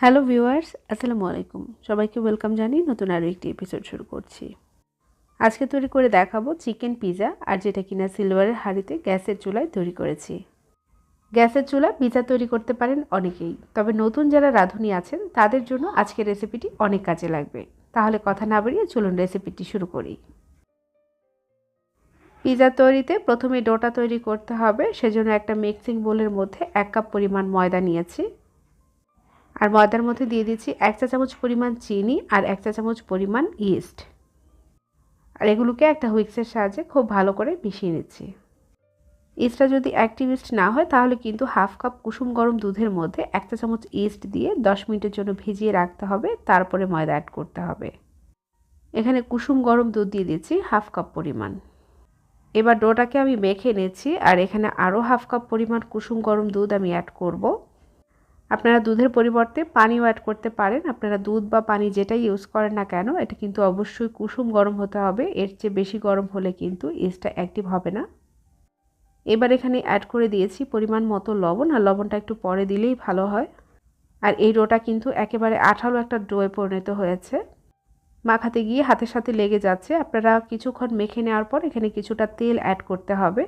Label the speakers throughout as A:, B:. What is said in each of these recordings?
A: Hello viewers আসসালামু আলাইকুম সবাইকে ওয়েলকাম জানিয়ে নতুন আরও একটি এপিসোড শুরু করছি। আজকে তৈরি করে দেখাবো চিকেন পিজা আর যেটা কিনা সিলভারের হাঁড়িতে গ্যাসের চুলায় তৈরি করেছি। গ্যাসের চুলা পিজা তৈরি করতে পারেন অনেকেই। তবে নতুন যারা রাঁধুনি আছেন, তাদের জন্য আজকের রেসিপিটি অনেক কাজে লাগবে। তাহলে কথা না বাড়িয়ে চলুন রেসিপিটি শুরু করি। পিজা তৈরিতে প্রথমে ডোটা তৈরি করতে হবে। সেজন্য একটা মিক্সিং বোলের মধ্যে এক কাপ পরিমাণ ময়দা নিয়েছি। আর ময়দার মধ্যে দিয়ে দিচ্ছি এক চা চামচ পরিমাণ চিনি আর এক চা চামচ পরিমাণ ইস্ট আর এগুলোকে একটা হুইক্সের সাহায্যে খুব ভালো করে মিশিয়ে নিচ্ছি। ইস্টটা যদি অ্যাক্টিভ ইস্ট না হয়, তাহলে কিন্তু হাফ কাপ কুসুম গরম দুধের মধ্যে এক চা চামচ ইস্ট দিয়ে দশ মিনিটের জন্য ভিজিয়ে রাখতে হবে, তারপরে ময়দা অ্যাড করতে হবে। এখানে কুসুম গরম দুধ দিয়ে দিচ্ছি হাফ কাপ পরিমাণ। এবার ডোটাকে আমি মেখে নিচ্ছি, আর এখানে আরও হাফ কাপ পরিমাণ কুসুম গরম দুধ আমি অ্যাড করব। আপনারা দুধের পরিবর্তে পানিও অ্যাড করতে পারেন। আপনারা দুধ বা পানি যেটাই ইউজ করেন না কেন, এটা কিন্তু অবশ্যই কুসুম গরম হতে হবে। এর চেয়ে বেশি গরম হলে কিন্তু ইস্টটা অ্যাক্টিভ হবে না। এবার এখানে অ্যাড করে দিয়েছি পরিমাণ মতো লবণ, আর লবণটা একটু পরে দিলেই ভালো হয়। আর এই ডোটা কিন্তু একেবারে আঠালো একটা ডোয়ে পরিণত হয়েছে। মাখাতে গিয়ে হাতের সাথে লেগে যাচ্ছে। আপনারা কিছুক্ষণ মেখে নেওয়ার পর এখানে কিছুটা তেল অ্যাড করতে হবে।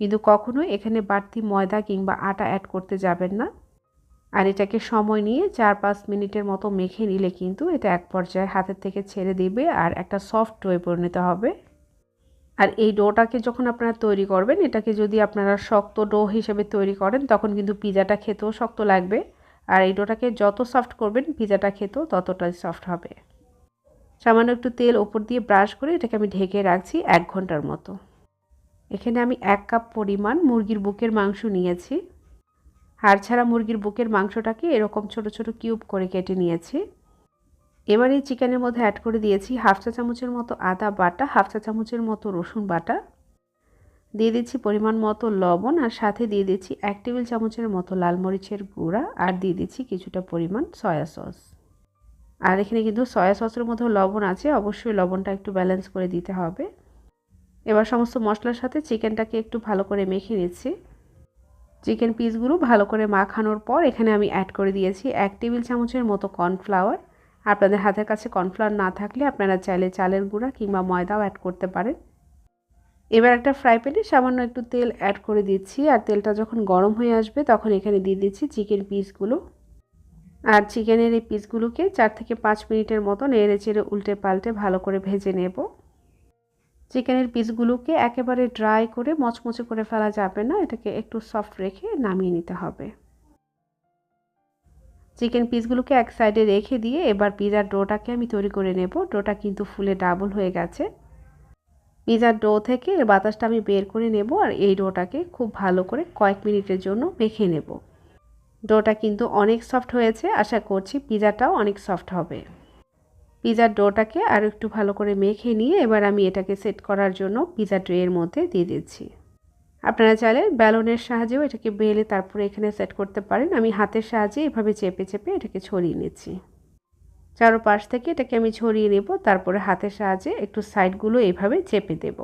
A: কিন্তু কখনোই এখানে বাড়তি ময়দা কিংবা আটা অ্যাড করতে যাবেন না। আর এটাকে সময় নিয়ে চার পাঁচ মিনিটের মতো মেখে নিলে কিন্তু এটা এক পর্যায়ে হাতের থেকে ছেড়ে দিবে আর একটা সফট ডোয়ে পরিণত হবে। আর এই ডোটাকে যখন আপনারা তৈরি করবেন, এটাকে যদি আপনারা শক্ত ডো হিসেবে তৈরি করেন, তখন কিন্তু পিজাটা খেতেও শক্ত লাগবে। আর এই ডোটাকে যত সফট করবেন, পিজাটা খেতেও ততটাই সফট হবে। সামান্য একটু তেল ওপর দিয়ে ব্রাশ করে এটাকে আমি ঢেকে রাখছি এক ঘণ্টার মতো। এখানে আমি এক কাপ পরিমাণ মুরগির বুকের মাংস নিয়েছি। হাড় ছাড়া মুরগির বুকের মাংসটাকে এরকম ছোট ছোট কিউব করে কেটে নিয়েছি। এবার এই চিকেনের মধ্যে অ্যাড করে দিয়েছি হাফ চা চামচের মতো আদা বাটা, হাফ চা চামচের মতো রসুন বাটা। দিয়ে দিচ্ছি পরিমাণ মতো লবণ আর সাথে দিয়ে দিচ্ছি এক টেবিল চামচের মতো লাল মরিচের গুঁড়া আর দিয়ে দিচ্ছি কিছুটা পরিমাণ সয়া সস আর এখানে কিন্তু সয়া সসের মধ্যে লবণ আছে, অবশ্যই লবণটা একটু ব্যালেন্স করে দিতে হবে। এবার সমস্ত মশলার সাথে চিকেনটাকে একটু ভালো করে মেখে নিচ্ছি। চিকেন পিসগুলো ভালো করে মাখানোর পর এখানে আমি অ্যাড করে দিয়েছি এক টেবিল চামচের মতো কর্নফ্লাওয়ার আপনাদের হাতের কাছে কর্নফ্লাওয়ার না থাকলে আপনারা চাইলে চালের গুঁড়া কিংবা ময়দাও অ্যাড করতে পারেন। এবার একটা ফ্রাই প্যানে সামান্য একটু তেল অ্যাড করে দিচ্ছি আর তেলটা যখন গরম হয়ে আসবে তখন এখানে দিয়ে দিচ্ছি চিকেন পিসগুলো আর চিকেনের এই পিসগুলোকে চার থেকে পাঁচ মিনিটের মতো নেড়ে চেড়ে উল্টে পাল্টে ভালো করে ভেজে নেব। চিকেনের পিসগুলোকে একেবারে ড্রাই করে, মচমচে করে ফেলা যাবে না। এটাকে একটু সফট রেখে নামিয়ে নিতে হবে। চিকেন পিসগুলোকে এক সাইডে রেখে দিয়ে এবার পিজার ডোটাকে আমি তৈরি করে নেব। ডোটা কিন্তু ফুলে ডাবল হয়ে গেছে। পিজার ডো থেকে এর বাতাসটা আমি বের করে নেব আর এই ডোটাকে খুব ভালো করে কয়েক মিনিটের জন্য মেখে নেব। ডোটা কিন্তু অনেক সফট হয়েছে। আশা করছি পিজাটাও অনেক সফট হবে। পিজার ডোটাকে আর একটু ভালো করে মেখে নিয়ে এবার আমি এটাকে সেট করার জন্য পিজা ট্রেয়ের মধ্যে দিয়ে দিচ্ছি। আপনারা চাইলে ব্যালনের সাহায্যেও এটাকে বেলে তারপরে এখানে সেট করতে পারেন। আমি হাতের সাহায্যে এভাবে চেপে চেপে এটাকে ছড়িয়ে নিচ্ছি। চারোপাশ থেকে এটাকে আমি ছড়িয়ে নেব, তারপরে হাতের সাহায্যে একটু সাইডগুলো এভাবে চেপে দেব।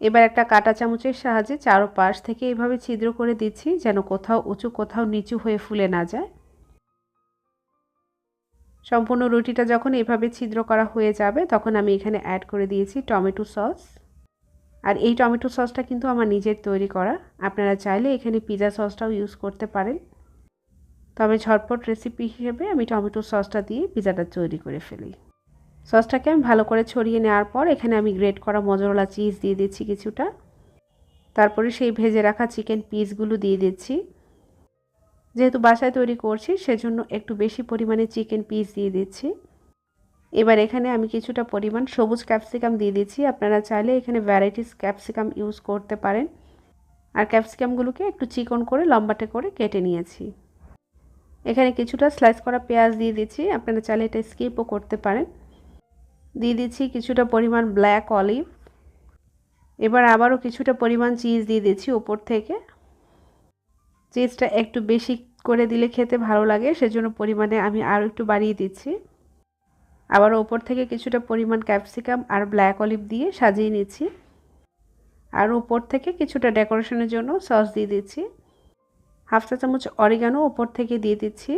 A: এবার একটা কাটা চামচের সাহায্যে চারোপাশ থেকে এভাবে ছিদ্র করে দিচ্ছি, যেন কোথাও উঁচু, কোথাও নিচু হয়ে ফুলে না যায়। সম্পূর্ণ রুটিটা যখন এভাবে ছিদ্র করা হয়ে যাবে, তখন আমি এখানে অ্যাড করে দিয়েছি টমেটো সস আর এই টমেটো সসটা কিন্তু আমার নিজের তৈরি করা। আপনারা চাইলে এখানে পিজা সসটাও ইউজ করতে পারেন। তবে ঝটপট রেসিপি হিসেবে আমি টমেটো সসটা দিয়ে পিজাটা তৈরি করে ফেলি। সসটাকে আমি ভালো করে ছড়িয়ে নেওয়ার পর এখানে আমি গ্রেট করা মজরলা চিজ দিয়ে দিচ্ছি কিছুটা। তারপরে সেই ভেজে রাখা চিকেন পিসগুলো দিয়ে দিচ্ছি। যেহেতু বাসায় তৈরি করছি, সেজন্য একটু বেশি পরিমাণে চিকেন পিস দিয়ে দিচ্ছি। এবার এখানে আমি কিছুটা পরিমাণ সবুজ ক্যাপসিকাম দিয়ে দিচ্ছি। আপনারা চাইলে এখানে ভ্যারাইটিস ক্যাপসিকাম ইউজ করতে পারেন। আর ক্যাপসিকামগুলোকে একটু চিকন করে, লম্বাটে করে কেটে নিয়েছি। এখানে কিছুটা স্লাইস করা পেঁয়াজ দিয়ে দিচ্ছি। আপনারা চাইলে এটা স্কিপও করতে পারেন। দিয়ে দিচ্ছি কিছুটা পরিমাণ ব্ল্যাক অলিভ এবার আবারও কিছুটা পরিমাণ চিজ দিয়ে দিচ্ছি ওপর থেকে। চিজটা একটু বেশি করে দিলে খেতে ভালো লাগে, সেজন্য পরিমাণে আমি আরও একটু বাড়িয়ে দিচ্ছি। আবার ওপর থেকে কিছুটা পরিমাণ ক্যাপসিকাম আর ব্ল্যাক অলিভ দিয়ে সাজিয়ে নিচ্ছি। আর ওপর থেকে কিছুটা ডেকোরেশনের জন্য সস দিয়ে দিচ্ছি। হাফ চা চামচ অরিগানো ওপর থেকে দিয়ে দিচ্ছি।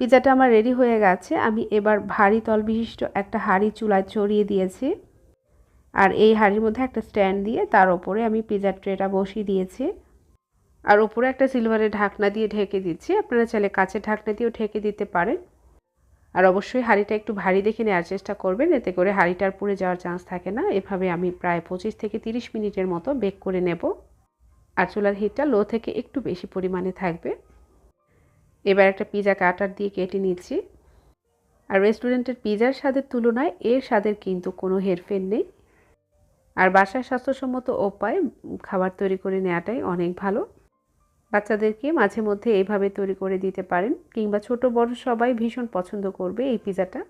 A: পিজাটা আমার রেডি হয়ে গেছে। আমি এবার ভারী তল বিশিষ্ট একটা হাঁড়ি চুলায় চড়িয়ে দিয়েছি। আর এই হাঁড়ির মধ্যে একটা স্ট্যান্ড দিয়ে তার ওপরে আমি পিৎজার ট্রেটা বসিয়ে দিয়েছি। আর ওপরে একটা সিলভারের ঢাকনা দিয়ে ঢেকে দিচ্ছি। আপনারা চাইলে কাঁচের ঢাকনা দিয়েও ঢেকে দিতে পারেন। আর অবশ্যই হাঁড়িটা একটু ভারী দেখে নেওয়ার চেষ্টা করবেন। এতে করে হাঁড়িটার পুড়ে যাওয়ার চান্স থাকে না। এভাবে আমি প্রায় পঁচিশ থেকে তিরিশ মিনিটের মতো বেক করে নেব। আর চুলার হিটটা লো থেকে একটু বেশি পরিমাণে থাকবে। এবার একটা পিজা কাটার দিয়ে কেটে নিচ্ছি। আর রেস্টুরেন্টের পিজার স্বাদের তুলনায় এর স্বাদের কিন্তু কোনো হেরফের নেই। আর বাসায় স্বাস্থ্যসম্মত উপায় খাবার তৈরি করে নেওয়াটাই অনেক ভালো। বাচ্চাদেরকে মাঝে মধ্যে এইভাবে তৈরি করে দিতে পারেন কিংবা ছোট বড় সবাই ভীষণ পছন্দ করবে এই পিজাটা।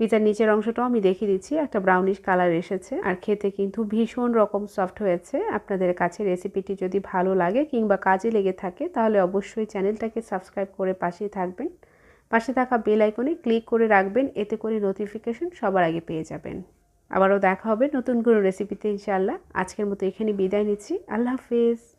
A: পিজার নিচের অংশটাও আমি দেখিয়ে দিচ্ছি, একটা ব্রাউনিশ কালার এসেছে আর খেতে কিন্তু ভীষণ রকম সফট হয়েছে। আপনাদের কাছে রেসিপিটি যদি ভালো লাগে কিংবা কাজে লেগে থাকে তাহলে অবশ্যই চ্যানেলটাকে সাবস্ক্রাইব করে পাশেই থাকবেন। পাশে থাকা বেল আইকনে ক্লিক করে রাখবেন, এতে করে নোটিফিকেশন সবার আগে পেয়ে যাবেন। আবারও দেখা হবে নতুন কোনো রেসিপিতে ইনশাআল্লাহ। আজকের মতো এখানে বিদায় নিচ্ছি। আল্লাহ হাফেজ।